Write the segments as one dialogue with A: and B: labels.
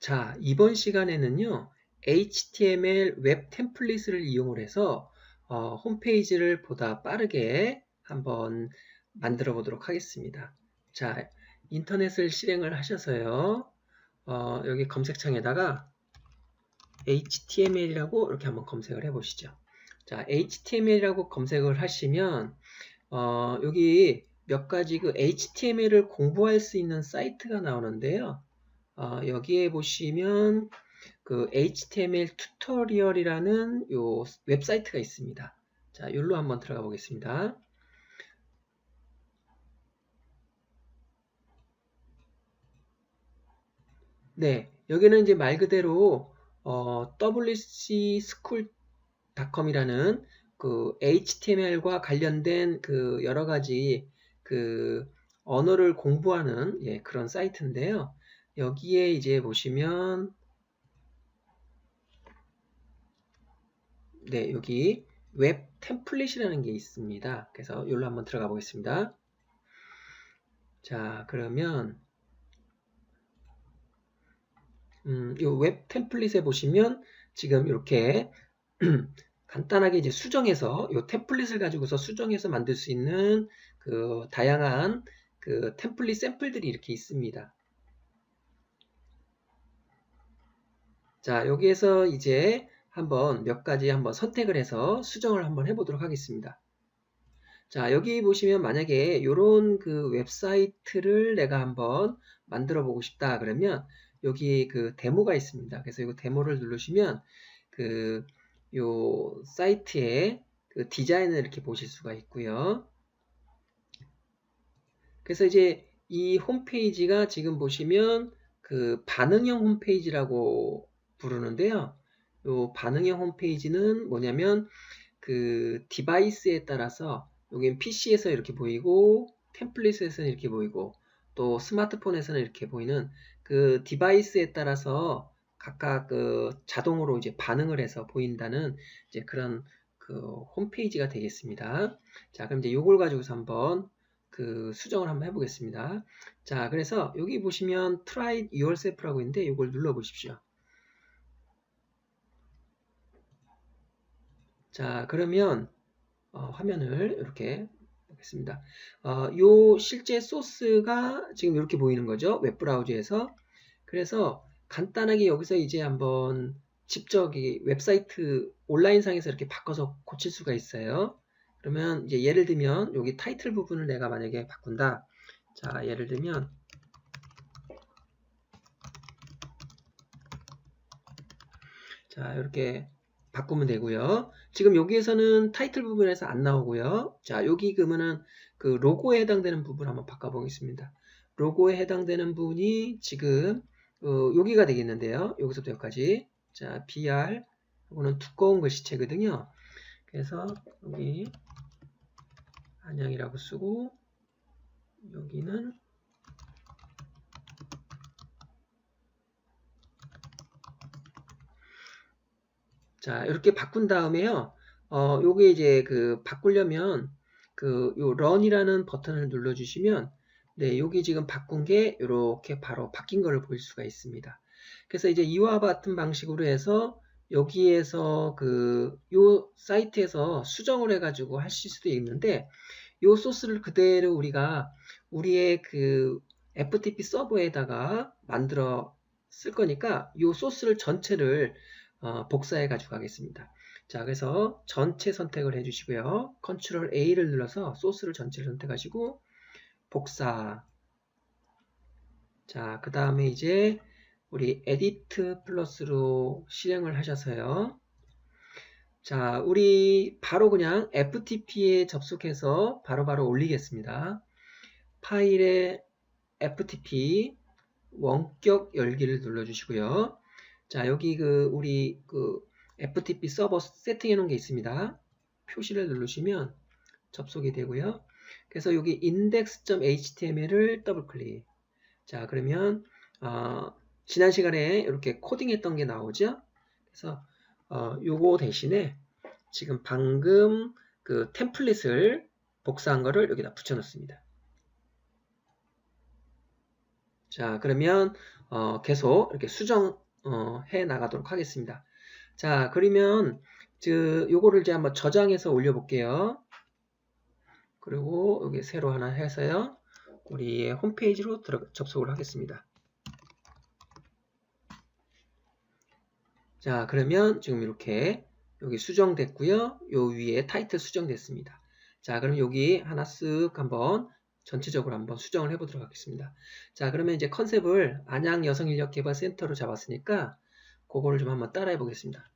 A: 자, 이번 시간에는요, HTML 웹 템플릿을 이용을 해서 어, 홈페이지를 보다 빠르게 한번 만들어 보도록 하겠습니다. 자, 인터넷을 실행을 하셔서요, 어, 여기 검색창에다가 HTML이라고 이렇게 한번 검색을 해 보시죠. 자, HTML이라고 검색을 하시면 어, 여기 몇 가지 그 HTML을 공부할 수 있는 사이트가 나오는데요. 어, 여기에 보시면 그 HTML 튜토리얼이라는 요 웹사이트가 있습니다. 자, 여기로 한번 들어가 보겠습니다. 네, 여기는 이제 말 그대로 어, wcschool.com이라는 그 HTML과 관련된 그 여러 가지 그 언어를 공부하는 예, 그런 사이트인데요. 여기에 이제 보시면 네, 여기 웹 템플릿이라는 게 있습니다. 그래서 여기로 한번 들어가 보겠습니다. 자, 그러면 음, 이웹 템플릿에 보시면 지금 이렇게 간단하게 이제 수정해서 이 템플릿을 가지고서 수정해서 만들 수 있는 그 다양한 그 템플릿 샘플들이 이렇게 있습니다. 자, 여기에서 이제 한번 몇 가지 한번 선택을 해서 수정을 한번 해보도록 하겠습니다. 자, 여기 보시면 만약에 이런 그 웹사이트를 내가 한번 만들어 보고 싶다 그러면 여기 그 데모가 있습니다. 그래서 이거 데모를 누르시면 그 요 사이트의 그 디자인을 이렇게 보실 수가 있고요. 그래서 이제 이 홈페이지가 지금 보시면 그 반응형 홈페이지라고 부르는데요. 요 반응형 홈페이지는 뭐냐면 그 디바이스에 따라서 여긴 PC에서 이렇게 보이고 템플릿에서는 이렇게 보이고 또 스마트폰에서는 이렇게 보이는 그 디바이스에 따라서 각각 그 자동으로 이제 반응을 해서 보인다는 이제 그런 그 홈페이지가 되겠습니다. 자, 그럼 이제 요걸 가지고서 한번 그 수정을 한번 해보겠습니다. 자, 그래서 여기 보시면 try yourself라고 있는데 요걸 눌러 보십시오. 자, 그러면 어, 화면을 이렇게 보겠습니다. 어, 요 실제 소스가 지금 이렇게 보이는 거죠. 웹브라우저에서. 그래서 간단하게 여기서 이제 한번 직접 이 웹사이트 온라인상에서 이렇게 바꿔서 고칠 수가 있어요. 그러면 이제 예를 들면 여기 타이틀 부분을 내가 만약에 바꾼다. 자, 예를 들면 자, 이렇게 바꾸면 되고요. 지금 여기에서는 타이틀 부분에서 안 나오고요. 자, 여기 그러면은 그 로고에 해당되는 부분 한번 바꿔보겠습니다. 로고에 해당되는 부분이 지금 어, 여기가 되겠는데요. 여기서부터 여기까지. 자, BR. 이거는 두꺼운 글씨체거든요. 그래서 여기 안양이라고 쓰고 여기는 자, 이렇게 바꾼 다음에요. 어, 요게 이제 그 바꾸려면 그요 run이라는 버튼을 눌러 주시면 네, 여기 지금 바꾼 게 이렇게 바로 바뀐 거를 볼 수가 있습니다. 그래서 이제 이와 같은 방식으로 해서 여기에서 그 요 사이트에서 수정을 해가지고 하실 수도 있는데 요 소스를 그대로 우리가 우리의 그 FTP 서버에다가 만들어 쓸 거니까 요 소스를 전체를 어, 복사해 가지고 가겠습니다. 자, 그래서 전체 선택을 해주시고요. 컨트롤 A를 눌러서 소스를 전체를 선택하시고 복사. 자, 그 다음에 이제 우리 에디트 플러스로 실행을 하셔서요. 자, 우리 바로 그냥 FTP에 접속해서 바로바로 바로 올리겠습니다. 파일에 FTP 원격 열기를 눌러주시고요. 자, 여기 그 우리 그 FTP 서버 세팅해 놓은 게 있습니다. 표시를 누르시면 접속이 되고요. 그래서 여기 index.html을 더블 클릭. 자, 그러면 어, 지난 시간에 이렇게 코딩했던 게 나오죠. 그래서 어, 요거 대신에 지금 방금 그 템플릿을 복사한 거를 여기다 붙여 놓습니다. 자, 그러면 어, 계속 이렇게 수정 어, 해 나가도록 하겠습니다. 자, 그러면 그 요거를 이제 한번 저장해서 올려 볼게요. 그리고 여기 새로 하나 해서요. 우리의 홈페이지로 들어, 접속을 하겠습니다. 자, 그러면 지금 이렇게 여기 수정됐고요. 요 위에 타이틀 수정됐습니다. 자, 그럼 여기 하나 쓱 한번 전체적으로 한번 수정을 해보도록 하겠습니다. 자, 그러면 이제 컨셉을 안양 여성인력개발센터로 잡았으니까 그거를 좀 한번 따라해 보겠습니다.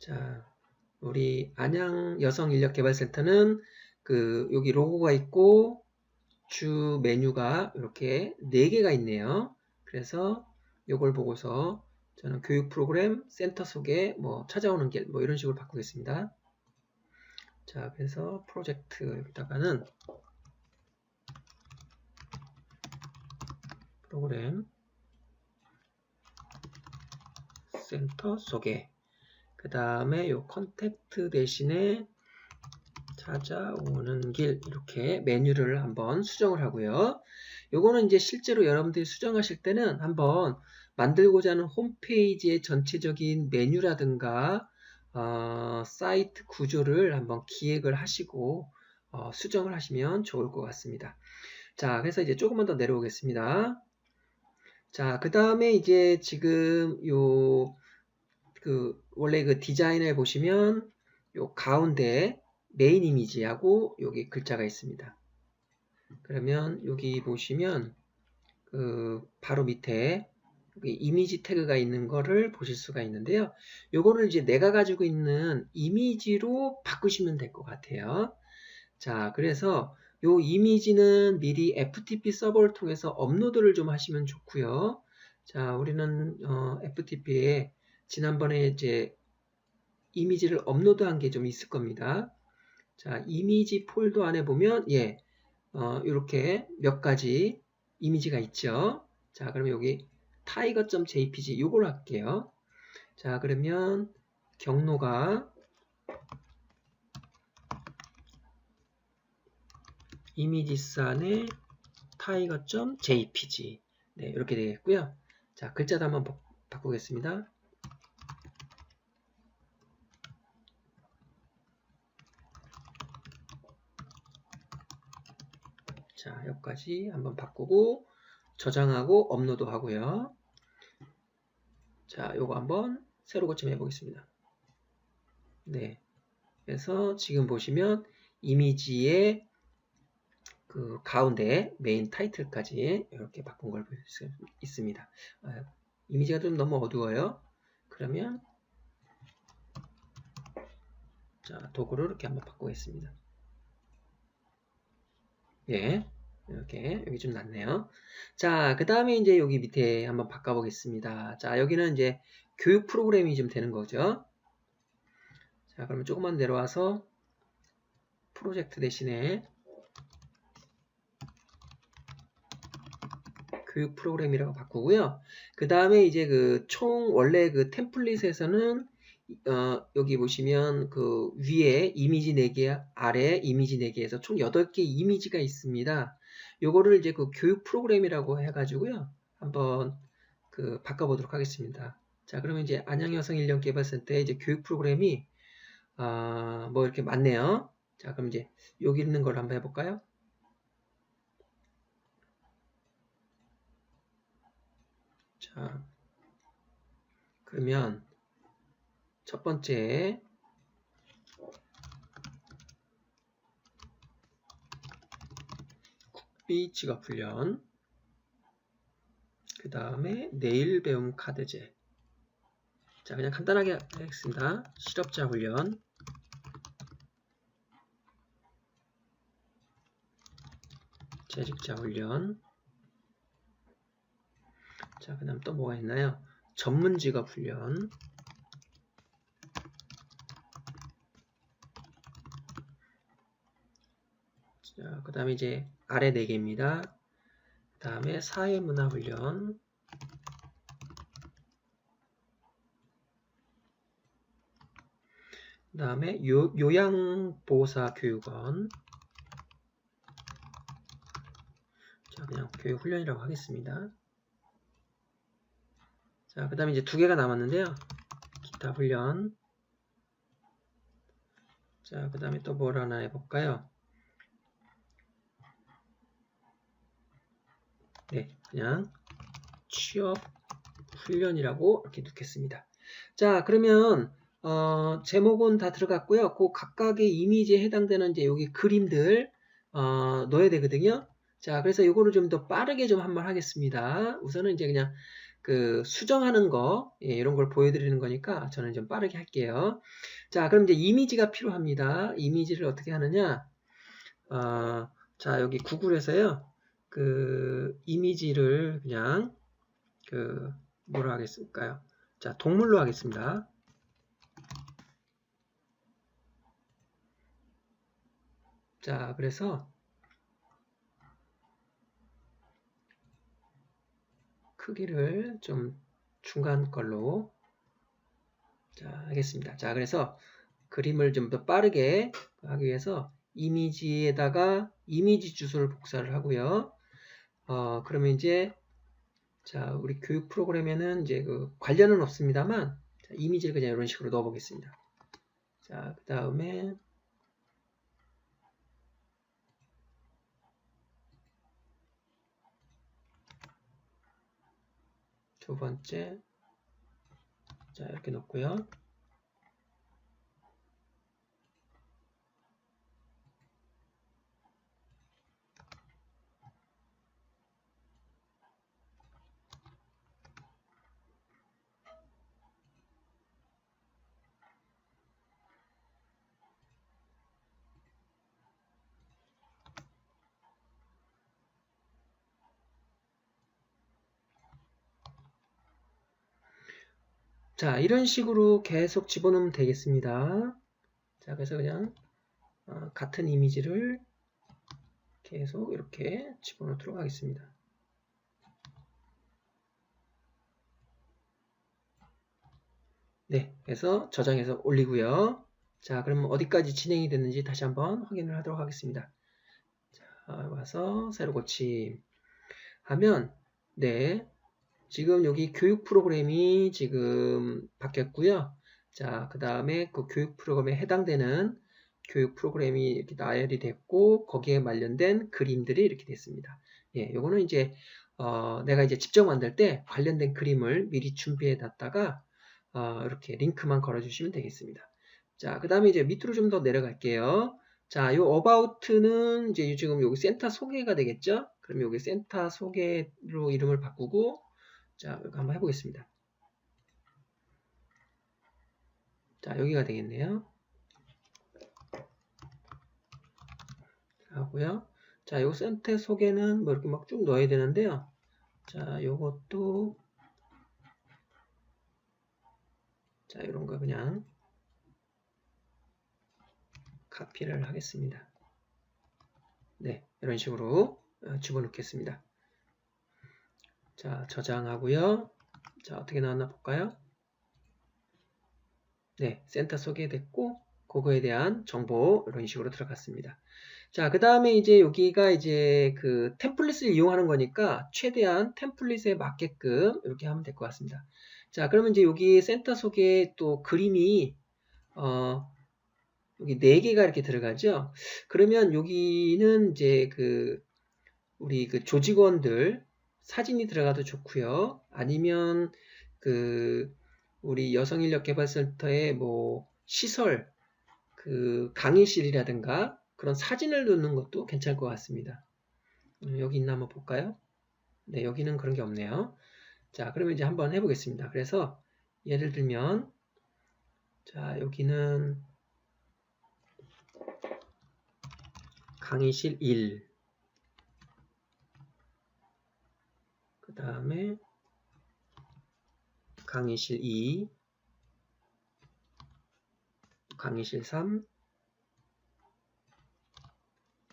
A: 자, 우리 안양 여성인력개발센터는 그 여기 로고가 있고 주 메뉴가 이렇게 4개가 있네요. 그래서 이걸 보고서 저는 교육 프로그램 센터 속에 뭐 찾아오는 길 뭐 이런 식으로 바꾸겠습니다. 자, 그래서 프로젝트 여기다가는 프로그램 센터 속에 그 다음에 요 컨택트 대신에 찾아오는 길 이렇게 메뉴를 한번 수정을 하고요. 요거는 이제 실제로 여러분들이 수정하실 때는 한번 만들고자 하는 홈페이지의 전체적인 메뉴라든가 어, 사이트 구조를 한번 기획을 하시고 어, 수정을 하시면 좋을 것 같습니다. 자, 그래서 이제 조금만 더 내려오겠습니다. 자, 그 다음에 이제 지금 요, 그, 원래 그 디자인을 보시면 요 가운데 메인 이미지하고 여기 글자가 있습니다. 그러면 여기 보시면 그 바로 밑에 이미지 태그가 있는 거를 보실 수가 있는데요. 요거를 이제 내가 가지고 있는 이미지로 바꾸시면 될 것 같아요. 자, 그래서 요 이미지는 미리 FTP 서버를 통해서 업로드를 좀 하시면 좋고요. 자, 우리는 어, FTP에 지난번에 이제 이미지를 업로드한 게 좀 있을 겁니다. 자, 이미지 폴더 안에 보면 예, 어, 이렇게 몇 가지 이미지가 있죠. 자, 그러면 여기 tiger.jpg 요걸 할게요. 자, 그러면 경로가 이미지산의 tiger.jpg 네, 이렇게 되겠고요. 자, 글자도 한번 바꾸겠습니다. 자, 여기까지 한번 바꾸고 저장하고 업로드 하고요. 자, 요거 한번 새로 고침해 보겠습니다. 네. 그래서 지금 보시면 이미지의 그 가운데 메인 타이틀까지 이렇게 바꾼 걸 볼 수 있습니다. 아, 이미지가 좀 너무 어두워요. 그러면 자 도구를 이렇게 한번 바꾸겠습니다. 예, 이렇게 여기 좀 낫네요. 자, 그 다음에 이제 여기 밑에 한번 바꿔보겠습니다. 자, 여기는 이제 교육 프로그램이 좀 되는 거죠. 자, 그러면 조금만 내려와서 프로젝트 대신에 교육 프로그램이라고 바꾸고요. 그 다음에 이제 그 총 원래 그 템플릿에서는 어, 여기 보시면 그 위에 이미지 4개, 아래 이미지 4개에서 총 8개 이미지가 있습니다. 요거를 이제 그 교육 프로그램이라고 해가지고요. 한번 그 바꿔보도록 하겠습니다. 자, 그러면 이제 안양여성 인력 개발센터의 이제 교육 프로그램이 아, 뭐 이렇게 많네요. 자, 그럼 이제 여기 있는 걸 한번 해볼까요? 자, 그러면 첫 번째 지갑 훈련. 그 다음에 내일 배움 카드제. 자 그냥 간단하게 하겠습니다. 실업자 훈련. 재직자 훈련. 자 그 다음 또 뭐가 있나요? 전문 직업 훈련 자, 그 다음에 이제 아래 4개입니다. 그 다음에 사회 문화훈련 다음에 요, 요양보호사 교육원. 자, 그냥 교육훈련이라고 하겠습니다. 자, 그 다음에 이제 두 개가 남았는데요. 기타 훈련. 자, 그 다음에 또 뭘 하나 해볼까요? 네, 그냥 취업 훈련이라고 이렇게 넣겠습니다. 자, 그러면 어, 제목은 다 들어갔고요. 그 각각의 이미지에 해당되는 이제 여기 그림들 어, 넣어야 되거든요. 자, 그래서 이거를 좀 더 빠르게 좀 한번 하겠습니다. 우선은 이제 그냥 그 수정하는 거 예, 이런 걸 보여드리는 거니까 저는 좀 빠르게 할게요. 자, 그럼 이제 이미지가 필요합니다. 이미지를 어떻게 하느냐? 어, 자, 여기 구글에서요. 그 이미지를 그냥 그 뭐로 하겠을까요? 자, 동물로 하겠습니다. 자, 그래서 크기를 좀 중간 걸로 자, 하겠습니다. 자, 그래서 그림을 좀 더 빠르게 하기 위해서 이미지에다가 이미지 주소를 복사를 하고요. 어, 그러면 이제 자, 우리 교육 프로그램에는 이제 그 관련은 없습니다만 자, 이미지를 그냥 이런 식으로 넣어 보겠습니다. 자, 그 다음에 두 번째 자 이렇게 놓고요 자, 이런 식으로 계속 집어넣으면 되겠습니다. 자, 그래서 그냥 어, 같은 이미지를 계속 이렇게 집어넣도록 하겠습니다. 네, 그래서 저장해서 올리고요. 자, 그럼 어디까지 진행이 됐는지 다시 한번 확인을 하도록 하겠습니다. 자, 와서 새로 고침 하면 네, 지금 여기 교육 프로그램이 지금 바뀌었고요. 자, 그 다음에 그 교육 프로그램에 해당되는 교육 프로그램이 이렇게 나열이 됐고 거기에 관련된 그림들이 이렇게 됐습니다. 예, 요거는 이제 어, 내가 이제 직접 만들 때 관련된 그림을 미리 준비해 놨다가 어, 이렇게 링크만 걸어 주시면 되겠습니다. 자, 그 다음에 이제 밑으로 좀 더 내려갈게요. 자, 요 about는 이제 지금 여기 센터 소개가 되겠죠? 그럼 여기 센터 소개로 이름을 바꾸고 자, 한번 해보겠습니다. 자, 여기가 되겠네요. 하고요. 자, 요 센터 속에는 뭐 이렇게 막 쭉 넣어야 되는데요. 자, 요것도 자, 이런 거 그냥 카피를 하겠습니다. 네, 이런 식으로 어, 집어넣겠습니다. 자, 저장하고요. 자, 어떻게 나왔나 볼까요? 네, 센터 소개됐고 그거에 대한 정보 이런 식으로 들어갔습니다. 자, 그 다음에 이제 여기가 이제 그 템플릿을 이용하는 거니까 최대한 템플릿에 맞게끔 이렇게 하면 될 것 같습니다. 자, 그러면 이제 여기 센터 속에 또 그림이 어 여기 네 개가 이렇게 들어가죠. 그러면 여기는 이제 그 우리 그 조직원들 사진이 들어가도 좋고요. 아니면 그 우리 여성 인력 개발센터의 뭐 시설 그 강의실이라든가 그런 사진을 넣는 것도 괜찮을 것 같습니다. 음, 여기 있나 한번 볼까요? 네, 여기는 그런 게 없네요. 자, 그러면 이제 한번 해보겠습니다. 그래서 예를 들면 자, 여기는 강의실 1 그 다음에 강의실 2, 강의실 3,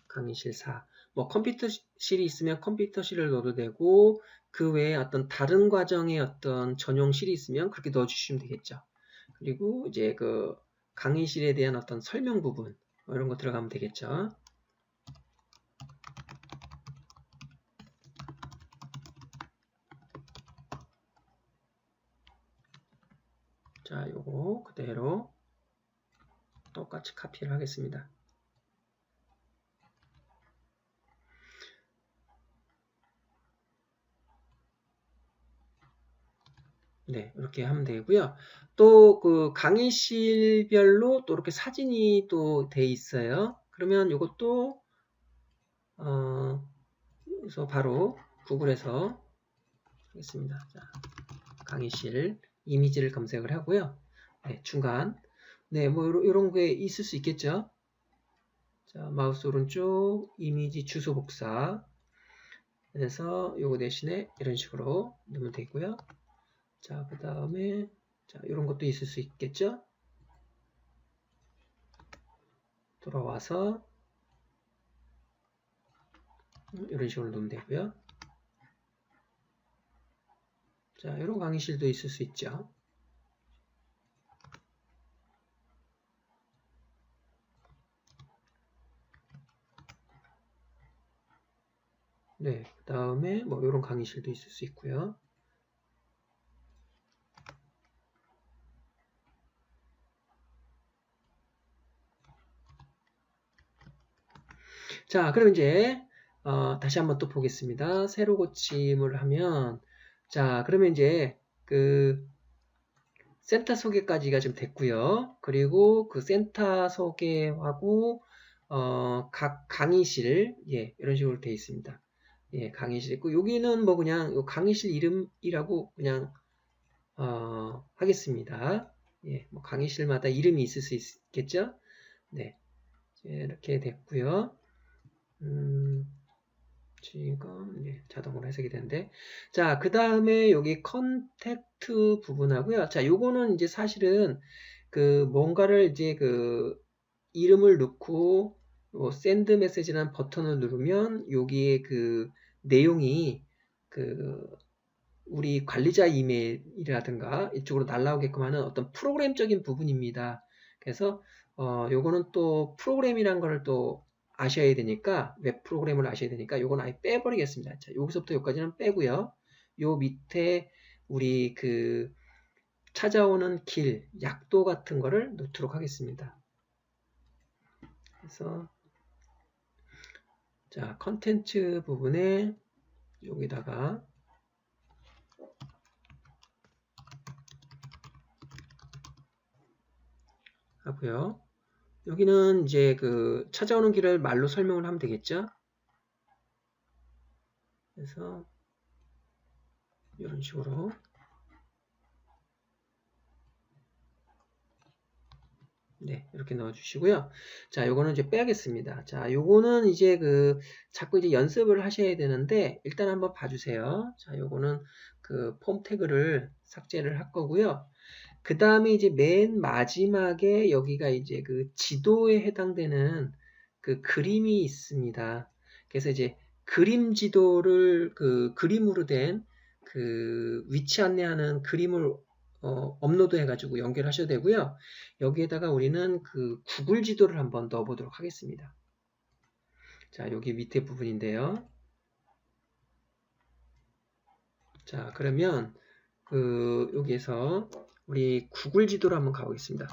A: 강의실 4. 뭐 컴퓨터실이 있으면 컴퓨터실을 넣어도 되고 그 외에 어떤 다른 과정의 어떤 전용실이 있으면 그렇게 넣어주시면 되겠죠. 그리고 이제 그 강의실에 대한 어떤 설명 부분 뭐 이런 거 들어가면 되겠죠. 자, 요거 그대로 똑같이 카피를 하겠습니다. 네, 이렇게 하면 되고요. 또 그 강의실별로 또 이렇게 사진이 또 돼 있어요. 그러면 이것도 어, 그래서 바로 구글에서 하겠습니다. 자, 강의실 이미지를 검색을 하고요. 네, 중간. 네, 뭐 이런 게 있을 수 있겠죠. 자, 마우스 오른쪽 이미지 주소 복사. 그래서 요거 대신에 이런 식으로 넣으면 되고요. 자, 그 다음에 자, 이런 것도 있을 수 있겠죠? 돌아와서 이런 식으로 놓으면 되고요. 자, 이런 강의실도 있을 수 있죠. 네, 그 다음에 뭐 이런 강의실도 있을 수 있고요. 자, 그럼 이제 어, 다시 한번 또 보겠습니다. 새로 고침을 하면 자, 그러면 이제 그 센터 소개까지가 좀 됐고요. 그리고 그 센터 소개하고 어, 각 강의실 예, 이런 식으로 되어 있습니다. 예, 강의실 있고 여기는 뭐 그냥 요 강의실 이름이라고 그냥 어, 하겠습니다. 예, 뭐 강의실마다 이름이 있을 수 있겠죠? 네, 이렇게 됐고요. 음, 지금 네, 자동으로 해석이 되는데 자, 그 다음에 여기 컨택트 부분하고요. 자, 요거는 이제 사실은 그 뭔가를 이제 그 이름을 넣고 뭐 샌드 메시지라는 버튼을 누르면 여기에 그 내용이 그 우리 관리자 이메일이라든가 이쪽으로 날라오게끔 하는 어떤 프로그램적인 부분입니다. 그래서 어 요거는 또 프로그램이란 거를 또 아셔야 되니까 웹 프로그램을 아셔야 되니까 요건 아예 빼버리겠습니다. 자, 여기서부터 여기까지는 빼고요. 요 밑에 우리 그 찾아오는 길, 약도 같은 거를 넣도록 하겠습니다. 그래서 자, 컨텐츠 부분에 여기다가 하고요. 여기는 이제 그 찾아오는 길을 말로 설명을 하면 되겠죠. 그래서 이런 식으로 네, 이렇게 넣어 주시고요. 자, 요거는 이제 빼야겠습니다. 자, 요거는 이제 그 자꾸 이제 연습을 하셔야 되는데 일단 한번 봐 주세요. 자, 요거는 그 폼 태그를 삭제를 할 거고요. 그 다음에 이제 맨 마지막에 여기가 이제 그 지도에 해당되는 그 그림이 있습니다. 그래서 이제 그림 지도를 그 그림으로 된 그 위치 안내하는 그림을 어, 업로드 해가지고 연결하셔도 되고요. 여기에다가 우리는 그 구글 지도를 한번 넣어보도록 하겠습니다. 자, 여기 밑에 부분인데요. 자, 그러면 그 여기에서 우리 구글 지도로 한번 가보겠습니다.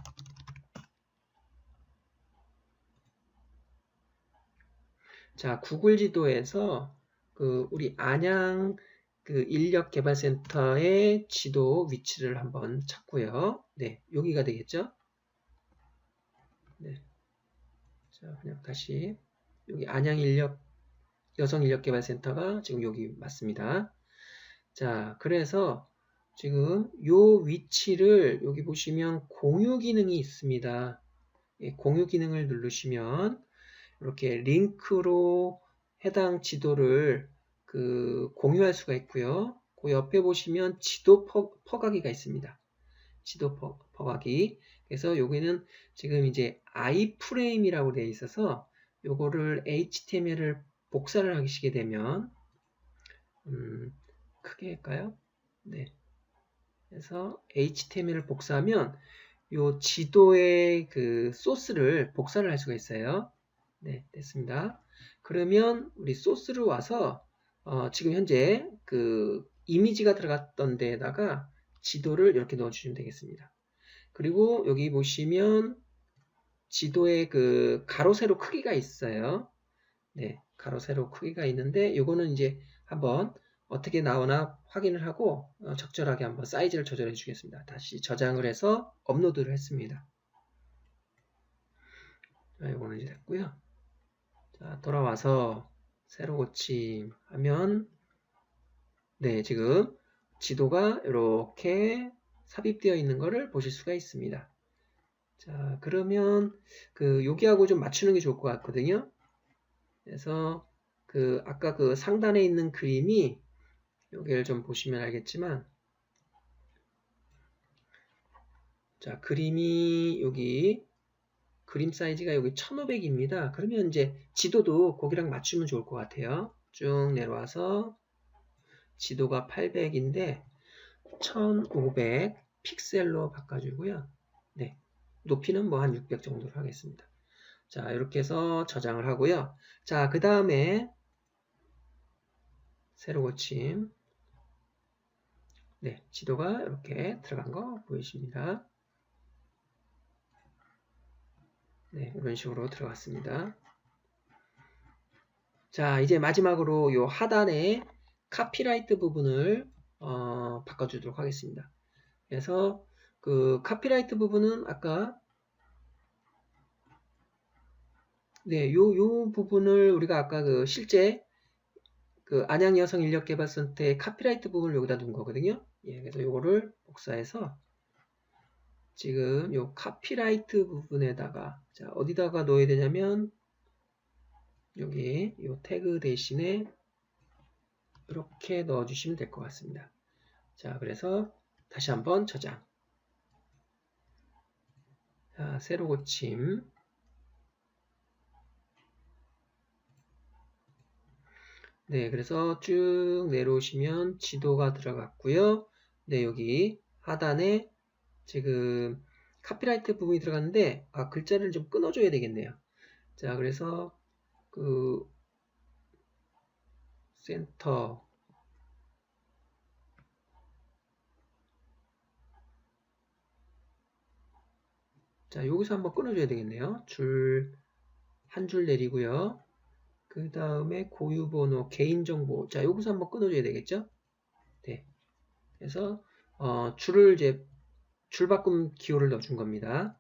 A: 자, 구글 지도에서 그 우리 안양 그 인력개발센터의 지도 위치를 한번 찾고요. 네, 여기가 되겠죠? 네. 자, 그냥 다시 여기 안양 인력 여성 인력개발센터가 지금 여기 맞습니다. 자, 그래서 지금 요 위치를 여기 보시면 공유 기능이 있습니다. 예, 공유 기능을 누르시면 이렇게 링크로 해당 지도를 그 공유할 수가 있고요. 그 옆에 보시면 지도 퍼, 가기가 있습니다. 지도 퍼, 퍼가기. 그래서 여기는 지금 이제 i프레임이라고 되어 있어서 요거를 HTML을 복사를 하시게 되면 음, 크게 할까요? 네. 그래서 HTML을 복사하면 요 지도의 그 소스를 복사를 할 수가 있어요. 네, 됐습니다. 그러면 우리 소스로 와서 어, 지금 현재 그 이미지가 들어갔던 데에다가 지도를 이렇게 넣어주시면 되겠습니다. 그리고 여기 보시면 지도의 그 가로 세로 크기가 있어요. 네, 가로 세로 크기가 있는데 이거는 이제 한번 어떻게 나오나 확인을 하고 어, 적절하게 한번 사이즈를 조절해 주겠습니다. 다시 저장을 해서 업로드를 했습니다. 자, 이거는 이제 됐고요. 자, 돌아와서 새로 고침 하면 네, 지금 지도가 이렇게 삽입되어 있는 것을 보실 수가 있습니다. 자, 그러면 그 여기하고 좀 맞추는 게 좋을 것 같거든요. 그래서 그 아까 그 상단에 있는 그림이 여기를 좀 보시면 알겠지만 자 그림이 여기 그림 사이즈가 여기 1500입니다. 그러면 이제 지도도 거기랑 맞추면 좋을 것 같아요. 쭉 내려와서 지도가 800인데 1500 픽셀로 바꿔주고요. 네, 높이는 뭐 한 600 정도로 하겠습니다. 자, 이렇게 해서 저장을 하고요. 자, 그 다음에 세로 고침 네, 지도가 이렇게 들어간 거 보이십니다. 네, 이런 식으로 들어갔습니다. 자, 이제 마지막으로 요 하단에 카피라이트 부분을 어, 바꿔주도록 하겠습니다. 그래서 그 카피라이트 부분은 아까 네, 요, 요 부분을 우리가 아까 그 실제 그 안양 여성 인력 개발센터의 카피라이트 부분을 여기다 둔 거거든요. 예, 그래서 이거를 복사해서 지금 요 카피라이트 부분에다가 자 어디다가 넣어야 되냐면 여기 요 태그 대신에 이렇게 넣어주시면 될 것 같습니다. 자 그래서 다시 한번 저장. 자 새로 고침. 네 그래서 쭉 내려오시면 지도가 들어갔고요 네, 여기 하단에 지금 카피라이트 부분이 들어갔는데 아, 글자를 좀 끊어줘야 되겠네요. 자, 그래서 그 센터 자, 여기서 한번 끊어줘야 되겠네요. 줄, 한 줄 내리고요. 그 다음에 고유번호, 개인정보. 자, 여기서 한번 끊어줘야 되겠죠? 네. 그래서 어, 줄을 이제 줄바꿈 기호를 넣어준 겁니다.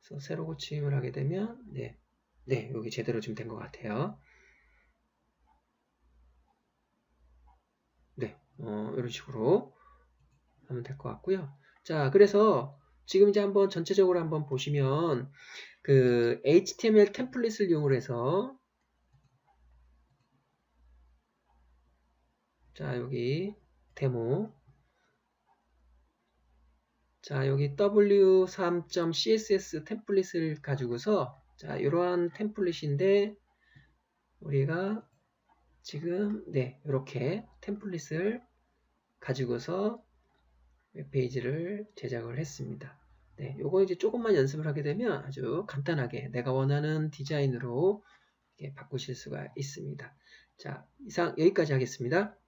A: 그래서 세로 고침을 하게 되면 네, 네 여기 제대로 지금 된 것 같아요. 네, 어, 이런 식으로 하면 될 것 같고요. 자, 그래서 지금 이제 한번 전체적으로 한번 보시면 그 HTML 템플릿을 이용을 해서 자 여기 데모 자, 여기 w3.css 템플릿을 가지고서 자, 이러한 템플릿인데 우리가 지금 네, 이렇게 템플릿을 가지고서 웹페이지를 제작을 했습니다. 네, 요거 이제 조금만 연습을 하게 되면 아주 간단하게 내가 원하는 디자인으로 바꾸실 수가 있습니다. 자, 이상 여기까지 하겠습니다.